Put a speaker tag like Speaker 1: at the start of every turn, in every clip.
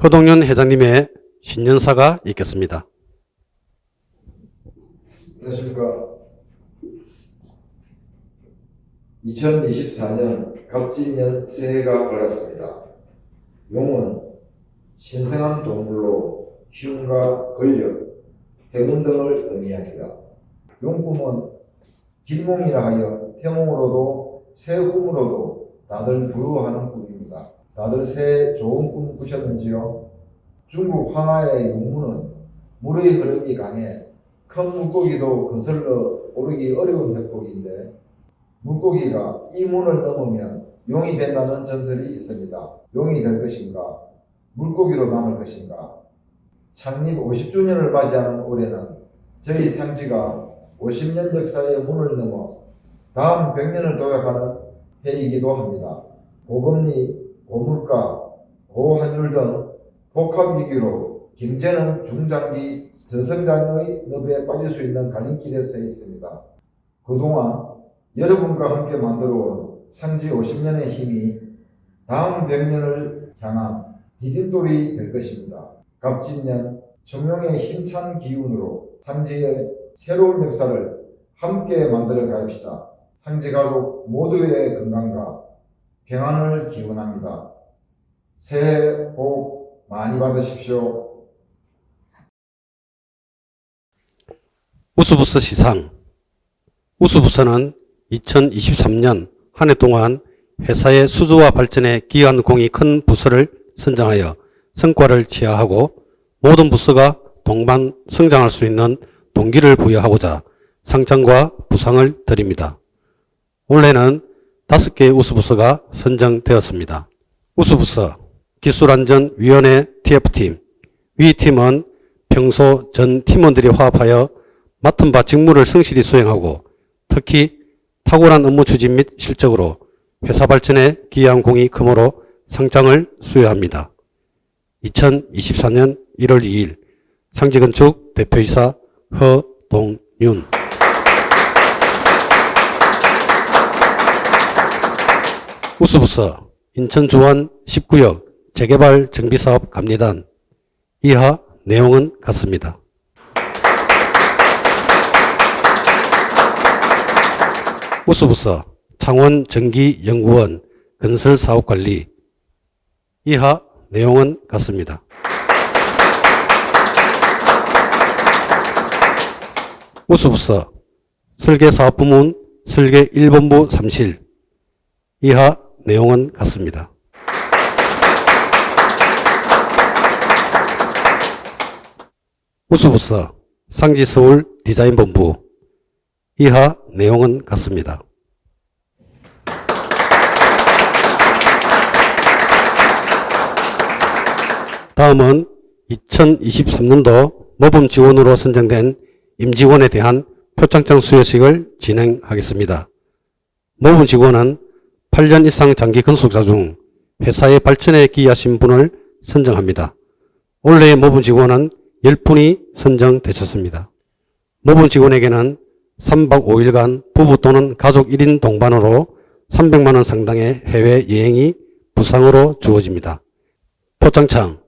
Speaker 1: 허동윤 회장님의 신년사가 있겠습니다.
Speaker 2: 안녕하십니까. 2024년 갑진년 새해가 밝았습니다. 용은 신성한 동물로 힘과 권력, 행운 등을 의미합니다. 용꿈은 길몽이라 하여 태몽으로도 새 꿈으로도 다들 부러워하는 꿈입니다. 다들 새해 좋은 꿈 꾸셨는지요? 중국 황하의 용문은 물의 흐름이 강해 큰 물고기도 거슬러 오르기 어려운 협곡인데 물고기가 이 문을 넘으면 용이 된다는 전설이 있습니다. 용이 될 것인가? 물고기로 남을 것인가? 창립 50주년을 맞이하는 올해는 저희 상지가 50년 역사의 문을 넘어 다음 100년을 도약하는 해이기도 합니다. 고금리, 고물가, 고환율 등 복합 위기로 경제는 중장기 저성장의 늪에 빠질 수 있는 갈림길에 서 있습니다. 그동안 여러분과 함께 만들어온 상지 50년의 힘이 다음 100년을 향한 디딤돌이 될 것입니다. 갑진년 청룡의 힘찬 기운으로 상지의 새로운 역사를 함께 만들어 갑시다. 상지 가족 모두의 건강과 평안을 기원합니다. 새해 복 많이 받으십시오.
Speaker 1: 우수부서 시상. 우수부서는 2023년 한 해 동안 회사의 수주와 발전에 기여한 공이 큰 부서를 선정하여 성과를 취하하고 모든 부서가 동반 성장할 수 있는 동기를 부여하고자 상장과 부상을 드립니다. 올해는 다섯 개의 우수부서가 선정되었습니다. 우수부서 기술안전위원회 TF팀 위 팀은 평소 전 팀원들이 화합하여 맡은 바 직무를 성실히 수행하고 특히 탁월한 업무 추진 및 실적으로 회사 발전에 기여한 공이 크므로 상장을 수여합니다. 2024년 1월 2일 상지건축 대표이사 허동윤 우수부서 인천주원 19역 재개발 정비사업 감리단 이하 내용은 같습니다. 우수부서 창원 전기연구원 건설사업관리 이하 내용은 같습니다. 우수부서 설계사업부문 설계 1본부 3실 이하 내용은 같습니다. 우수부서 상지서울 디자인본부 이하 내용은 같습니다. 다음은 2023년도 모범 지원으로 선정된 임직원에 대한 표창장 수여식을 진행하겠습니다. 모범 직원은 8년 이상 장기 근속자 중 회사의 발전에 기여하신 분을 선정합니다. 올해의 모범 직원은 10분이 선정되셨습니다. 모범 직원에게는 3박 5일간 부부 또는 가족 1인 동반으로 300만원 상당의 해외여행이 부상으로 주어집니다. 표창장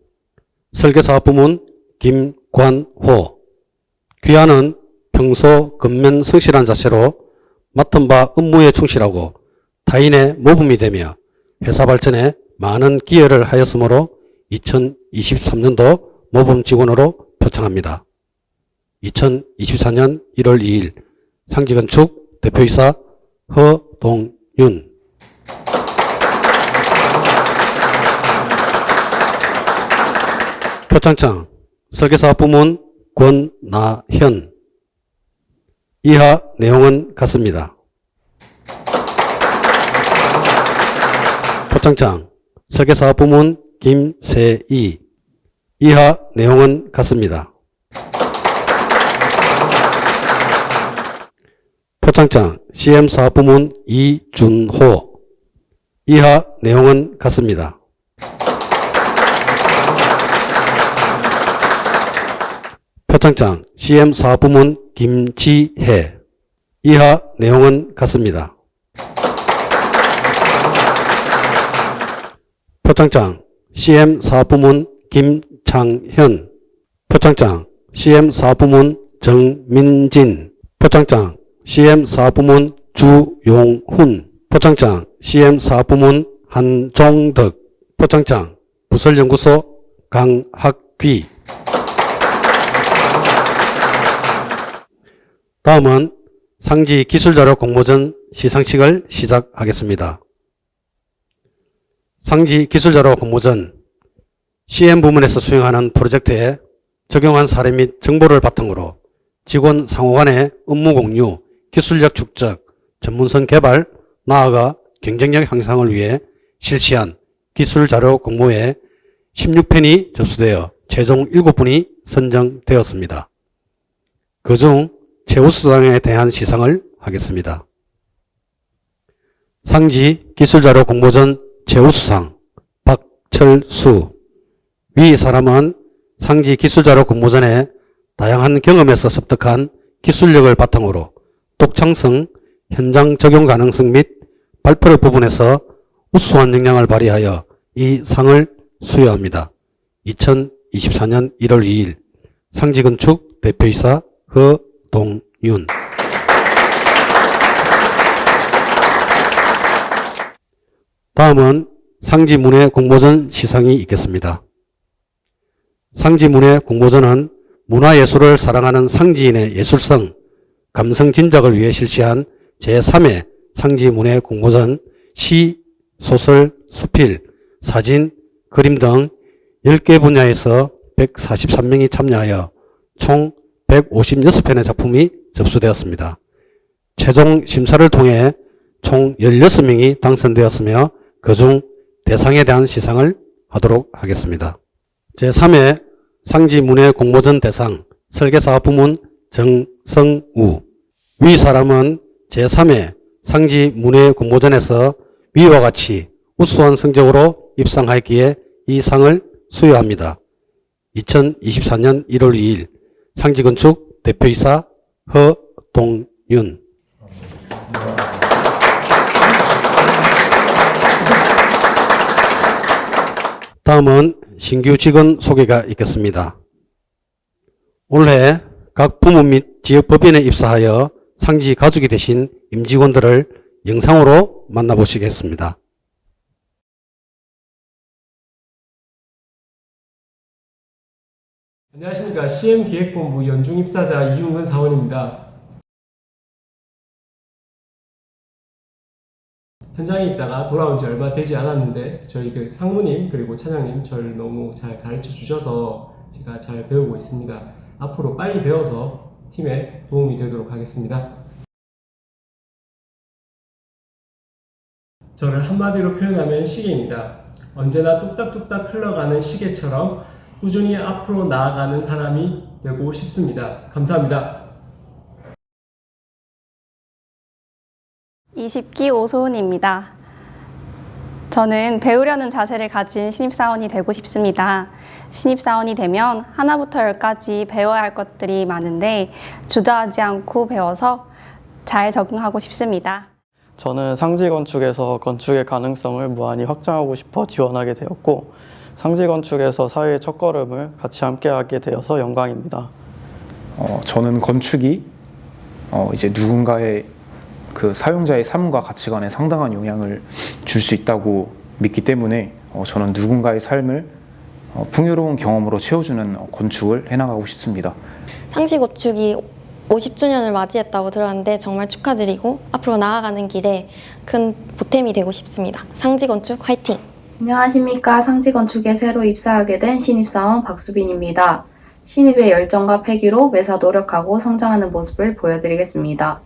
Speaker 1: 설계사업부문 김관호 귀하는 평소 근면 성실한 자세로 맡은 바 업무에 충실하고 타인의 모범이 되며 회사 발전에 많은 기여를 하였으므로 2023년도 모범 직원으로 표창합니다. 2024년 1월 2일 상지건축 대표이사 허동윤 표창장 설계사 부문 권나현 이하 내용은 같습니다. 표창장 설계사 부문 김세희 이하 내용은 같습니다. 표창장 CM사업부문 이준호 이하 내용은 같습니다. 표창장 CM사업부문 김지혜 이하 내용은 같습니다. 표창장 CM사업부문 김창현. 포장장 CM 사부문 정민진. 포장장 CM 사부문 주용훈. 포장장 CM 사부문 한종덕. 포장장 부설연구소 강학귀. 다음은 상지 기술자료 공모전 시상식을 시작하겠습니다. 상지 기술자료 공모전 CM 부문에서 수행하는 프로젝트에 적용한 사례 및 정보를 바탕으로 직원 상호 간의 업무 공유, 기술력 축적, 전문성 개발, 나아가 경쟁력 향상을 위해 실시한 기술 자료 공모에 16편이 접수되어 최종 7분이 선정되었습니다. 그중 최우수상에 대한 시상을 하겠습니다. 상지 기술자료 공모전 최우수상 박철수. 위 사람은 상지 기술자료 공모전에 다양한 경험에서 습득한 기술력을 바탕으로 독창성, 현장 적용 가능성 및 발표력 부분에서 우수한 역량을 발휘하여 이 상을 수여합니다. 2024년 1월 2일. 상지건축 대표이사 허동윤 다음은 상지문예 공모전 시상이 있겠습니다. 상지문예 공모전은 문화예술을 사랑하는 상지인의 예술성, 감성 진작을 위해 실시한 제3회 상지문예 공모전 시, 소설, 수필, 사진, 그림 등 10개 분야에서 143명이 참여하여 총 156편의 작품이 접수되었습니다. 최종 심사를 통해 총 16명이 당선되었으며 그중 대상에 대한 시상을 하도록 하겠습니다. 제3회 상지문예 공모전 대상 설계사 부문 정성우 위 사람은 제3회 상지문예 공모전에서 위와 같이 우수한 성적으로 입상하였기에 이 상을 수여합니다. 2024년 1월 2일 상지건축 대표이사 허동윤 다음은 신규 직원 소개가 있겠습니다. 올해 각 부문 및 지역 법인에 입사하여 상지 가족이 되신 임직원들을 영상으로 만나보시겠습니다.
Speaker 3: 안녕하십니까. CM기획본부 연중입사자 이웅근 사원입니다. 현장에 있다가 돌아온 지 얼마 되지 않았는데 저희 그 상무님 그리고 차장님 저를 너무 잘 가르쳐 주셔서 제가 잘 배우고 있습니다. 앞으로 빨리 배워서 팀에 도움이 되도록 하겠습니다. 저를 한마디로 표현하면 시계입니다. 언제나 뚝딱뚝딱 흘러가는 시계처럼 꾸준히 앞으로 나아가는 사람이 되고 싶습니다. 감사합니다.
Speaker 4: 20기 오소은입니다. 저는 배우려는 자세를 가진 신입사원이 되고 싶습니다. 신입사원이 되면 하나부터 열까지 배워야 할 것들이 많은데 주저하지 않고 배워서 잘 적응하고 싶습니다.
Speaker 5: 저는 상지 건축에서 건축의 가능성을 무한히 확장하고 싶어 지원하게 되었고 상지 건축에서 사회의 첫걸음을 같이 함께하게 되어서 영광입니다.
Speaker 6: 어, 저는 건축이 어, 이제 누군가의 그 사용자의 삶과 가치관에 상당한 영향을 줄 수 있다고 믿기 때문에 어, 저는 누군가의 삶을 어, 풍요로운 경험으로 채워주는 어, 건축을 해나가고 싶습니다.
Speaker 7: 상시 건축이 50주년을 맞이했다고 들었는데 정말 축하드리고 앞으로 나아가는 길에 큰 보탬이 되고 싶습니다. 상지 건축 화이팅!
Speaker 8: 안녕하십니까. 상지 건축에 새로 입사하게 된 신입사원 박수빈입니다. 신입의 열정과 패기로 매사 노력하고 성장하는 모습을 보여드리겠습니다.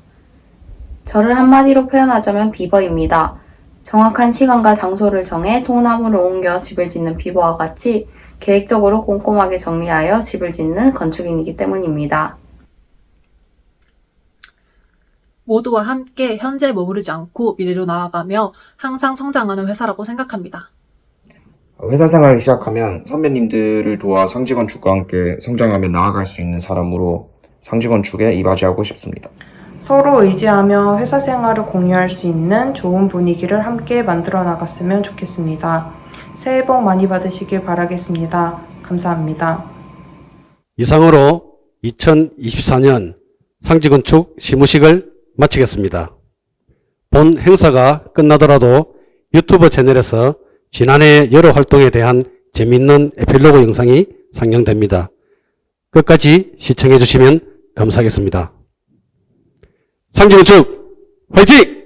Speaker 8: 저를 한마디로 표현하자면 비버입니다. 정확한 시간과 장소를 정해 통나무를 옮겨 집을 짓는 비버와 같이 계획적으로 꼼꼼하게 정리하여 집을 짓는 건축인이기 때문입니다.
Speaker 9: 모두와 함께 현재에 머무르지 않고 미래로 나아가며 항상 성장하는 회사라고 생각합니다.
Speaker 10: 회사 생활을 시작하면 선배님들을 도와 상지건축과 함께 성장하며 나아갈 수 있는 사람으로 상지건축에 이바지하고 싶습니다.
Speaker 11: 서로 의지하며 회사 생활을 공유할 수 있는 좋은 분위기를 함께 만들어 나갔으면 좋겠습니다. 새해 복 많이 받으시길 바라겠습니다. 감사합니다.
Speaker 1: 이상으로 2024년 상지건축 시무식을 마치겠습니다. 본 행사가 끝나더라도 유튜브 채널에서 지난해 여러 활동에 대한 재미있는 에필로그 영상이 상영됩니다. 끝까지 시청해 주시면 감사하겠습니다. 상지건축 화이팅!